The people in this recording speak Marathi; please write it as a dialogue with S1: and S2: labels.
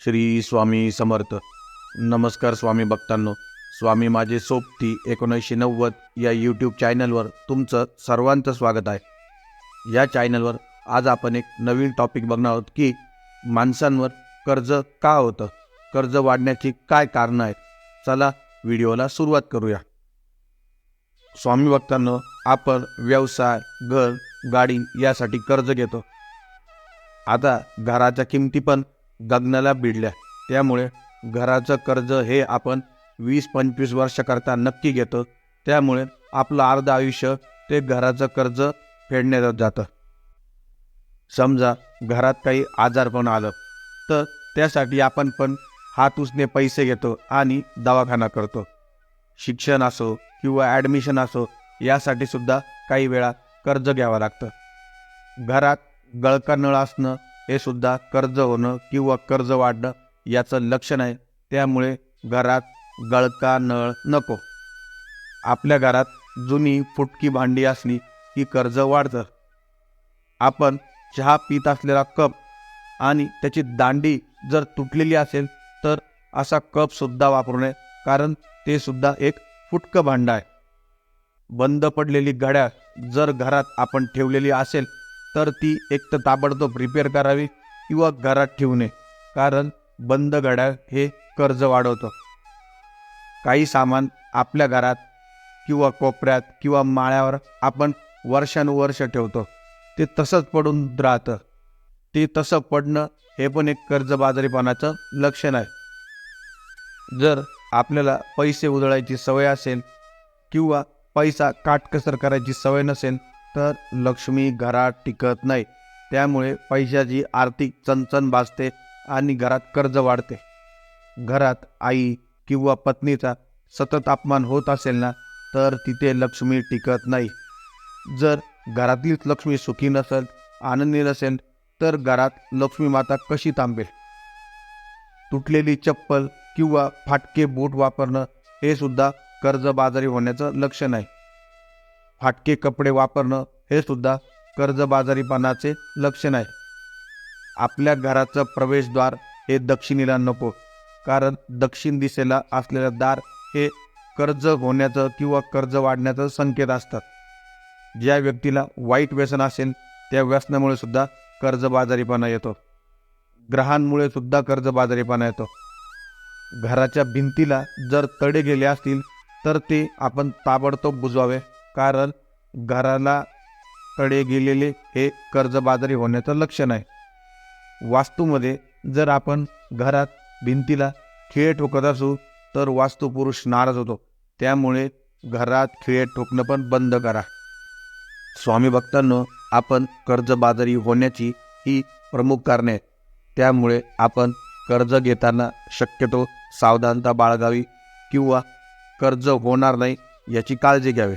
S1: श्री स्वामी समर्थ. नमस्कार स्वामी भक्तांनो. स्वामी माझे सोबती एकोणीसशे नव्वद या यूट्यूब चॅनलवर तुमचं सर्वांचं स्वागत आहे. या चॅनलवर आज आपण एक नवीन टॉपिक बघणार आहोत की माणसांवर कर्ज का होतं? कर्ज वाढण्याची काय कारणं आहेत? चला व्हिडिओला सुरुवात करूया. स्वामी भक्तांनो आपण व्यवसाय घर गाडी यासाठी कर्ज घेतो. आता घराच्या किमती पण गगनाला भिडल्या त्यामुळे घराचं कर्ज हे आपण वीस पंचवीस वर्षाकरता नक्की घेतो. त्यामुळे आपलं अर्ध आयुष्य ते घराचं कर्ज फेडण्यात जातं. समजा घरात काही आजारपण आलं तर त्यासाठी आपण पण हात उसने पैसे घेतो आणि दवाखाना करतो. शिक्षण असो किंवा ॲडमिशन असो यासाठी सुद्धा काही वेळा कर्ज घ्यावं लागतं. घरात गळका नळ असणं हे सुद्धा कर्ज होणं किंवा कर्ज वाढणं याचं लक्षण आहे. त्यामुळे घरात गळका नळ नको. आपल्या घरात जुनी फुटकी भांडी असली की कर्ज वाढतं. आपण चहा पित असलेला कप आणि त्याची दांडी जर तुटलेली असेल तर असा कपसुद्धा वापरू नये कारण ते सुद्धा एक फुटकं भांडं आहे. बंद पडलेली घड्याळ जर घरात आपण ठेवलेली असेल तर ती एक तर ताबडतोब रिपेअर करावी किंवा घरात ठेवू नये. कारण बंद घड्याळ हे कर्ज वाढवतं. काही सामान आपल्या घरात किंवा कोपऱ्यात किंवा माळ्यावर आपण वर्षानुवर्ष ठेवतो. ते तसंच पडून राहतं. ते तसं पडणं हे पण एक कर्जबाजारीपणाचं लक्षण आहे. जर आपल्याला पैसे उधळायची सवय असेल किंवा पैसा काटकसर करायची सवय नसेल तर लक्ष्मी घरात टिकत नाही. त्यामुळे पैशाची आर्थिक चणचण भासते आणि घरात कर्ज वाढते. घरात आई किंवा पत्नीचा सतत अपमान होत असेल ना तर तिथे लक्ष्मी टिकत नाही. जर घरातलीच लक्ष्मी सुखी नसेल आनंदी नसेल तर घरात लक्ष्मी माता कशी थांबेल? तुटलेली चप्पल किंवा फाटके बूट वापरणं हे सुद्धा कर्जबाजारी होण्याचं लक्षण आहे. फाटके कपडे वापरणं हे सुद्धा कर्जबाजारीपणाचे लक्षण आहे. आपल्या घराचं प्रवेशद्वार हे दक्षिणेला नको कारण दक्षिण दिशेला असलेलं दार हे कर्ज होण्याचं किंवा कर्ज वाढण्याचं संकेत असतात. ज्या व्यक्तीला वाईट व्यसन असेल त्या व्यसनामुळे सुद्धा कर्जबाजारीपणा येतो. ग्रहांमुळे सुद्धा कर्जबाजारीपणा येतो. घराच्या भिंतीला जर तडे गेले असतील तर ते आपण ताबडतोब बुजवावे. कारण घराला कडे गेलेले हे कर्जबाजारी होण्याचं लक्षण आहे वास्तूमध्ये जर आपण घरात भिंतीला खिळे ठोकत असू तर वास्तुपुरुष नाराज होतो. त्यामुळे घरात खिळे ठोकणं पण बंद करा. स्वामी भक्तांनो आपण कर्जबाजारी होण्याची ही प्रमुख कारणे आहेत. त्यामुळे आपण कर्ज घेताना शक्यतो सावधानता बाळगावी किंवा कर्ज होणार नाही याची काळजी घ्यावी.